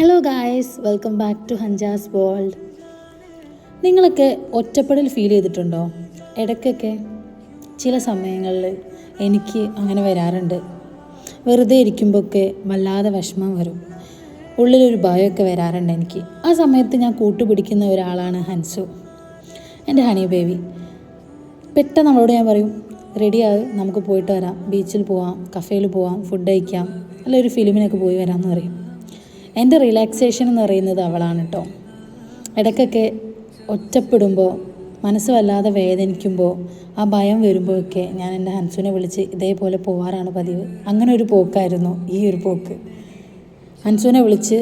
Hello guys welcome back to Hanchas world നിങ്ങളൊക്കെ ഒറ്റപ്പെടൽ feel ചെയ്തിട്ടുണ്ടോ? ഇടയ്ക്കൊക്കെ ചില സമയങ്ങളിൽ എനിക്ക് അങ്ങനെ വരാറുണ്ട്. വെറുതെ ഇരിക്കുമ്പോഴൊക്കെ വല്ലാതെ വിഷമം വരും. ഉള്ളിലൊരു ഭയമൊക്കെ വരാറുണ്ട് എനിക്ക്. ആ സമയത്ത് ഞാൻ കൂട്ടുപിടിക്കുന്ന ഒരാളാണ് ഹൻസു. എന്റെ ഹണി ബേബി പെട്ടെന്ന് അവളോട് ഞാൻ പറയും റെഡിയാകും നമുക്ക് പോയിട്ട് വരാം. ബീച്ചിൽ പോവാം കഫേയിൽ പോവാം ഫുഡ് കഴിക്കാം അല്ല ഒരു ഫിലിമിനൊക്കെ പോയി വരാമെന്ന് പറയും. എന്റെ റിലാക്സേഷൻ എന്ന് പറയുന്നത് അവളാണ് കേട്ടോ ഇടയ്ക്കൊക്കെ ഒറ്റപ്പെടുമ്പോൾ മനസ്സ് വല്ലാതെ വേദനിക്കുമ്പോൾ ആ ഭയം വരുമ്പോഴൊക്കെ ഞാൻ എന്റെ ഹൻസുവിനെ വിളിച്ച് ഇതേപോലെ പോവാറാണ് പതിവ്. അങ്ങനെ ഒരു പോക്കായിരുന്നു ഈ ഒരു പോക്ക്. ഹൻസുവിനെ വിളിച്ച്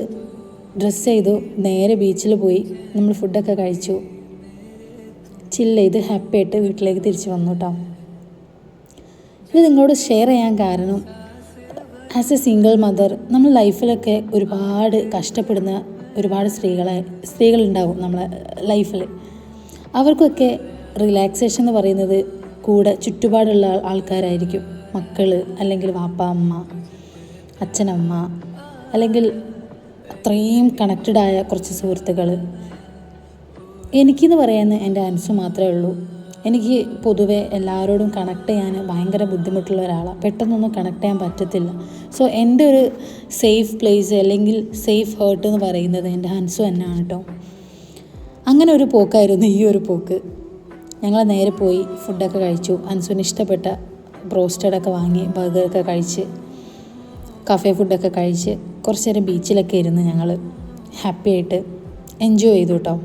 ഡ്രസ്സ് ചെയ്തു നേരെ ബീച്ചിൽ പോയി നമ്മൾ ഫുഡൊക്കെ കഴിച്ചു. ചില്ല് ചെയ്ത് ഹാപ്പി ആയിട്ട് വീട്ടിലേക്ക് തിരിച്ചു വന്നു കേട്ടോ ഇത് നിങ്ങളോട് ഷെയർ ചെയ്യാൻ കാരണം ആസ് എ സിംഗിൾ മദർ നമ്മൾ ലൈഫിലൊക്കെ ഒരുപാട് കഷ്ടപ്പെടുന്ന ഒരുപാട് സ്ത്രീകളെ സ്ത്രീകളുണ്ടാവും നമ്മളെ ലൈഫിൽ അവർക്കൊക്കെ റിലാക്സേഷൻ എന്ന് പറയുന്നത് കൂടെ ചുറ്റുപാടുള്ള ആൾ- ആൾക്കാരായിരിക്കും. മക്കൾ അല്ലെങ്കിൽ വാപ്പ അമ്മ അച്ഛനമ്മ അല്ലെങ്കിൽ അത്രയും കണക്റ്റഡായ കുറച്ച് സുഹൃത്തുക്കൾ എനിക്കെന്ന് പറയുന്ന എന്റെ അനുസ് മാത്രമേ ഉള്ളൂ. എനിക്ക് പൊതുവേ എല്ലാവരോടും കണക്ട് ചെയ്യാൻ ഭയങ്കര ബുദ്ധിമുട്ടുള്ള ഒരാളാണ് പെട്ടെന്നൊന്നും കണക്ട് ചെയ്യാൻ പറ്റത്തില്ല. സോ എന്റെ ഒരു സേഫ് പ്ലേസ് അല്ലെങ്കിൽ സേഫ് ഹേർട്ട് എന്ന് പറയുന്നത് എന്റെ ഹൻസു തന്നെയാണ് കേട്ടോ അങ്ങനെ ഒരു പോക്കായിരുന്നു ഈ ഒരു പോക്ക്. ഞങ്ങൾ നേരെ പോയി ഫുഡൊക്കെ കഴിച്ചു. അൻസുവിന് ഇഷ്ടപ്പെട്ട ബ്രോസ്റ്റഡൊക്കെ വാങ്ങി ബർഗറൊക്കെ കഴിച്ച് കഫേ ഫുഡൊക്കെ കഴിച്ച് കുറച്ച് നേരം ബീച്ചിലൊക്കെ ഇരുന്ന് ഞങ്ങൾ ഹാപ്പി ആയിട്ട് എൻജോയ് ചെയ്തു കേട്ടോ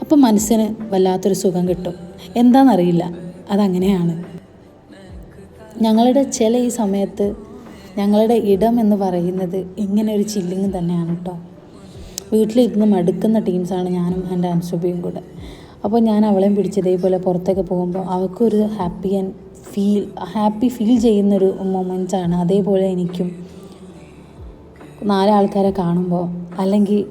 അപ്പം മനസ്സിന് വല്ലാത്തൊരു സുഖം കിട്ടും. എന്താണെന്നറിയില്ല അതങ്ങനെയാണ്. ഞങ്ങളുടെ ചില ഈ സമയത്ത് ഞങ്ങളുടെ ഇടം എന്ന് പറയുന്നത് ഇങ്ങനെ ഒരു ചില്ലിങ് തന്നെയാണ് കേട്ടോ വീട്ടിലിരുന്ന് മടുക്കുന്ന ടീംസാണ് ഞാനും എന്റെ അൻസുബിയും കൂടെ. അപ്പോൾ ഞാൻ അവളെയും പിടിച്ച് ഇതേപോലെ പുറത്തൊക്കെ പോകുമ്പോൾ അവൾക്കൊരു happy and feel happy feel ചെയ്യുന്നൊരു മൊമെന്റ്സാണ് അതേപോലെ എനിക്കും നാലാൾക്കാരെ കാണുമ്പോൾ അല്ലെങ്കിൽ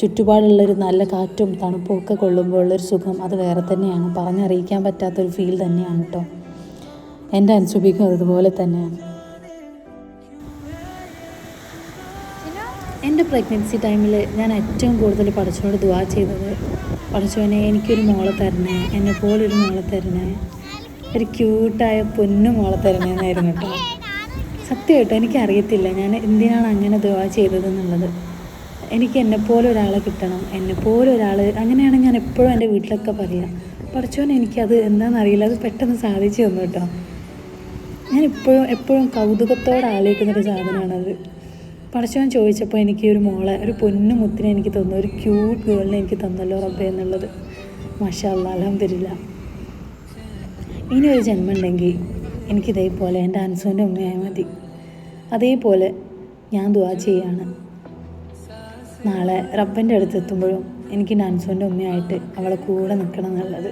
ചുറ്റുപാടുള്ളൊരു നല്ല കാറ്റും തണുപ്പും ഒക്കെ കൊള്ളുമ്പോൾ ഉള്ളൊരു സുഖം അത് വേറെ തന്നെയാണ്. പറഞ്ഞറിയിക്കാൻ പറ്റാത്തൊരു ഫീൽ തന്നെയാണ് കേട്ടോ എന്റെ അനുസൂപിക്കും അതുപോലെ തന്നെയാണ്. എന്റെ പ്രഗ്നൻസി ടൈമിൽ ഞാൻ ഏറ്റവും കൂടുതൽ പഠിച്ചോട് ദുവാ ചെയ്തത് പഠിച്ചവനെ എനിക്കൊരു മോളെ തരണേ എന്നെ പോലൊരു മോളെ തരണേ ഒരു ക്യൂട്ടായ പൊന്നു മോളെ തരണേ എന്നായിരുന്നു കേട്ടോ സത്യമായിട്ടോ എനിക്കറിയത്തില്ല ഞാൻ എന്തിനാണ് അങ്ങനെ ദുവാ ചെയ്തതെന്നുള്ളത്. എനിക്ക് എന്നെപ്പോലെ ഒരാളെ കിട്ടണം എന്നെപ്പോലെ ഒരാൾ അങ്ങനെയാണ് ഞാൻ എപ്പോഴും എന്റെ വീട്ടിലൊക്കെ പറയുക പഠിച്ചവൻ എനിക്കത് എന്താണെന്നറിയില്ല അത് പെട്ടെന്ന് സാധിച്ചു തന്നു കേട്ടോ. ഞാൻ ഇപ്പോഴും എപ്പോഴും കൗതുകത്തോടെ ആലോചിക്കുന്നൊരു സാധനമാണത്. പഠിച്ചവൻ ചോദിച്ചപ്പോൾ എനിക്ക് ഒരു മോളെ ഒരു പൊന്നു മുത്തിനെ എനിക്ക് തന്നു ഒരു ക്യൂട്ട് ഗേളിനെ എനിക്ക് തന്നല്ലോ റബ്ബേ എന്നുള്ളത്. മാഷാ അല്ലാ അലഹമില്ല ഇനി ഒരു ജന്മം ഉണ്ടെങ്കിൽ എനിക്കിതേപോലെ എന്റെ അൻസുവിന്റെ ഉമ്മയായി മതി. അതേപോലെ ഞാൻ ദുവാ ചെയ്യാണ്. നാളെ റബ്ബന്റെ അടുത്ത് എത്തുമ്പോഴും എനിക്ക് നാൻസോന്റെ ഉമ്മയായിട്ട് അവളെ കൂടെ നിൽക്കണം എന്നുള്ളത്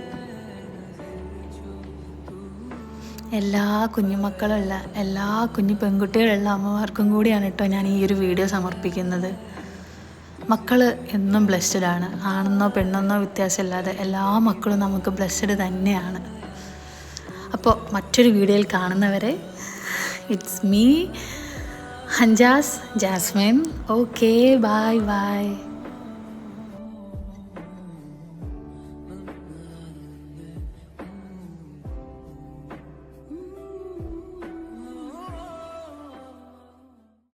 എല്ലാ കുഞ്ഞുമക്കളുള്ള എല്ലാ കുഞ്ഞു പെൺകുട്ടികളുള്ള അമ്മമാർക്കും കൂടിയാണ് കേട്ടോ ഞാൻ ഈ ഒരു വീഡിയോ സമർപ്പിക്കുന്നത്. മക്കൾ എന്നും ബ്ലെസ്ഡ് ആണ്. ആണെന്നോ പെണ്ണെന്നോ വ്യത്യാസമില്ലാതെ എല്ലാ മക്കളും നമുക്ക് ബ്ലെസ്ഡ് തന്നെയാണ്. അപ്പോൾ മറ്റൊരു വീഡിയോയിൽ കാണുന്നവരെ it's me Hanchas Jasmine okay bye bye